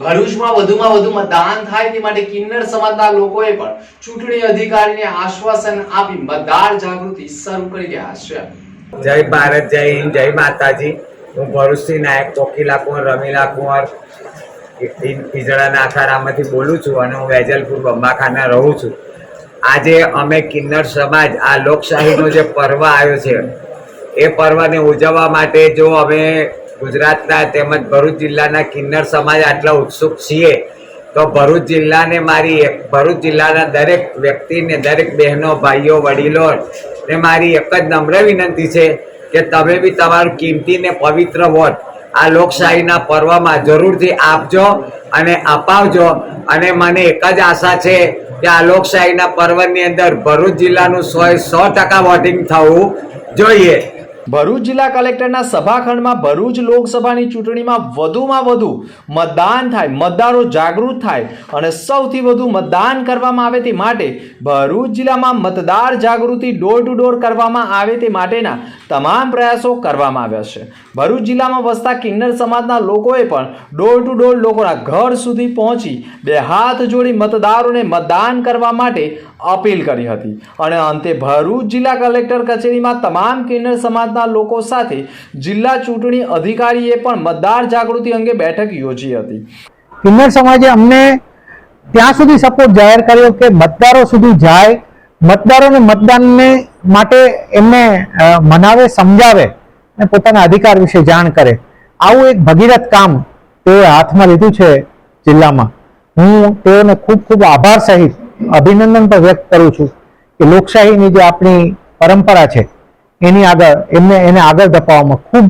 ભરૂચમાં વધુમાં વધુ મતદાન થાય તે માટે કિન્નર સમાજના લોકોએ પણ ચૂંટણી અધિકારીને આશ્વાસન આપી મતદાર જાગૃતિ શરૂ કરી રહ્યા છે. જય ભારત, જય હિન્દ, જય માતાજી. હું ભરૂચથી નાયક ચોકીલા કુંવર, રમીલા કુંવર ઈજળાના આખારામાંથી બોલું છું અને હું વેજલપુર બંબાખાના રહું છું. આજે અમે કિન્નર સમાજ, આ લોકશાહીનો જે પર્વ આવ્યો છે, એ પર્વને ઉજવવા માટે જો અમે ગુજરાતના તેમજ ભરૂચ જિલ્લાના કિન્નર સમાજ આટલા ઉત્સુક છીએ, તો ભરૂચ જિલ્લાને મારી એક, ભરૂચ જિલ્લાના દરેક વ્યક્તિને, દરેક બહેનો, ભાઈઓ, વડીલો ને મારી એક જ નમ્ર વિનંતી છે કે તમે બી તમારું કિંમતીને પવિત્ર વોટ આ લોકશાહીના પર્વમાં જરૂરથી આપજો અને અપાવજો. અને મને એક જ આશા છે કે આ લોકશાહીના પર્વની અંદર ભરૂચ જિલ્લાનું સો સો ટકા વોટિંગ થવું જોઈએ. ભરૂચ જિલ્લા કલેક્ટરના સભાખંડમાં ભરૂચ લોકસભાની ચૂંટણીમાં વધુમાં વધુ મતદાન થાય, મતદારો જાગૃત થાય અને સૌથી વધુ મતદાન કરવામાં આવે તે માટે ભરૂચ જિલ્લામાં મતદાર જાગૃતિ ડોર ટુ ડોર કરવામાં આવે તે માટેના તમામ પ્રયાસો કરવામાં આવ્યા છે. ભરૂચ જિલ્લામાં વસતા કિન્નર સમાજના લોકોએ પણ ડોર ટુ ડોર લોકોના ઘર સુધી પહોંચી બે હાથ જોડી મતદારોને મતદાન કરવા માટે અપીલ કરી હતી. અને અંતે ભરૂચ જિલ્લા કલેક્ટર કચેરીમાં તમામ કિન્નર સમાજના લોકો સાથે જિલ્લા ચૂંટણી અધિકારીએ પણ મતદાર જાગૃતિ અંગે બેઠક યોજી હતી. કિન્નર સમાજે અમને ત્યાં સુધી સપોર્ટ જાહેર કર્યો કે મતદારો સુધી જાય, મતદારોને મતદાનને માટે એમને મનાવે, સમજાવે અને પોતાના અધિકાર વિશે જાણ કરે. આવું એક ભગીરથ કામ તેઓએ હાથમાં લીધું છે જિલ્લામાં. હું તેઓને ખૂબ ખૂબ આભાર સહિત અભિનંદન પણ વ્યક્ત કરું છું કે લોકશાહીની જે આપણી પરંપરા છે એની આગળ, એમને, એને આગળ ધપાવવામાં ખૂબ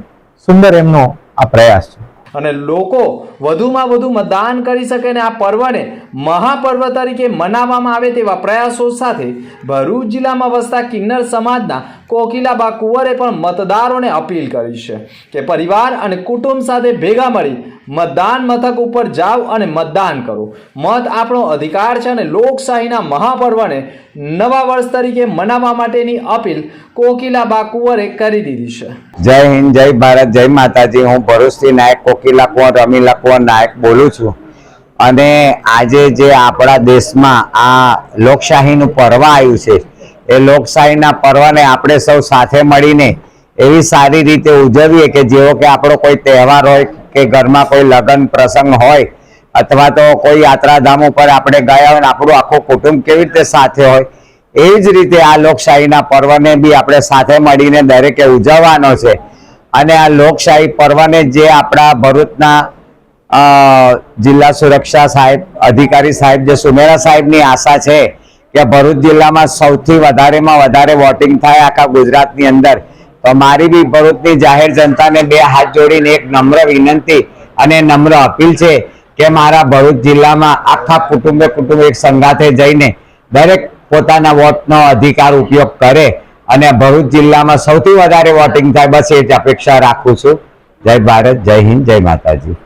સુંદર એમનો આ પ્રયાસ છે. અને લોકો વધુમાં વધુ મતદાન કરી શકે અને આ પર્વને મહાપર્વ તરીકે મનાવવામાં આવે તેવા પ્રયાસો સાથે ભરૂચ જિલ્લામાં વસતા કિન્નર સમાજના કોકિલાબા કુંવરે પણ મતદારોને અપીલ કરી છે કે પરિવાર અને કુટુંબ સાથે ભેગા મળી મતદાન મથક ઉપર જાઓ અને મતદાન કરો. મત આપણો અધિકાર છે અને લોકશાહીના મહાપર્વને નવા વર્ષ તરીકે મનાવવા માટેની અપીલ કોકિલાબા કુંવરે કરી દીધી છે. જય હિન્દ, જય ભારત, જય માતાજી. હું ભરૂચથી નાયક કોકિલા કુંવર, રમીલા કુંવર નાયક બોલું છું. અને આજે જે આપણા દેશમાં આ લોકશાહીનું પર્વ આવ્યું છે એ લોકશાહીના પર્વને આપણે સૌ સાથે મળીને એવી સારી રીતે ઉજવીએ કે જેવો કે આપણો કોઈ તહેવાર હોય કે ઘરમાં કોઈ લગ્ન પ્રસંગ હોય અથવા તો કોઈ યાત્રાધામ ઉપર આપણે ગયા હોય આપણું આખું કુટુંબ કેવી રીતે સાથે હોય એવી જ રીતે આ લોકશાહીના પર્વને બી આપણે સાથે મળીને દરેકે ઉજવવાનો છે. અને આ લોકશાહી પર્વને જે આપણા ભરૂચના જિલ્લા સુરક્ષા સાહેબ, અધિકારી સાહેબ, જે સુમેરા સાહેબની આશા છે કે ભરૂચ જિલ્લામાં સૌથી વધારેમાં વધારે વોટિંગ થાય આખા ગુજરાતની અંદર. તો મારી બી ભરૂચની જાહેર જનતાને બે હાથ જોડીને એક નમ્ર વિનંતી અને નમ્ર અપીલ છે કે મારા ભરૂચ જિલ્લામાં આખા કુટુંબે કુટુંબ એક સંગાથે જઈને દરેક પોતાના વોટનો અધિકાર ઉપયોગ કરે અને ભરૂચ જિલ્લામાં સૌથી વધારે વોટિંગ થાય બસ એ જ અપેક્ષા રાખું છું. જય ભારત, જય હિન્દ, જય માતાજી.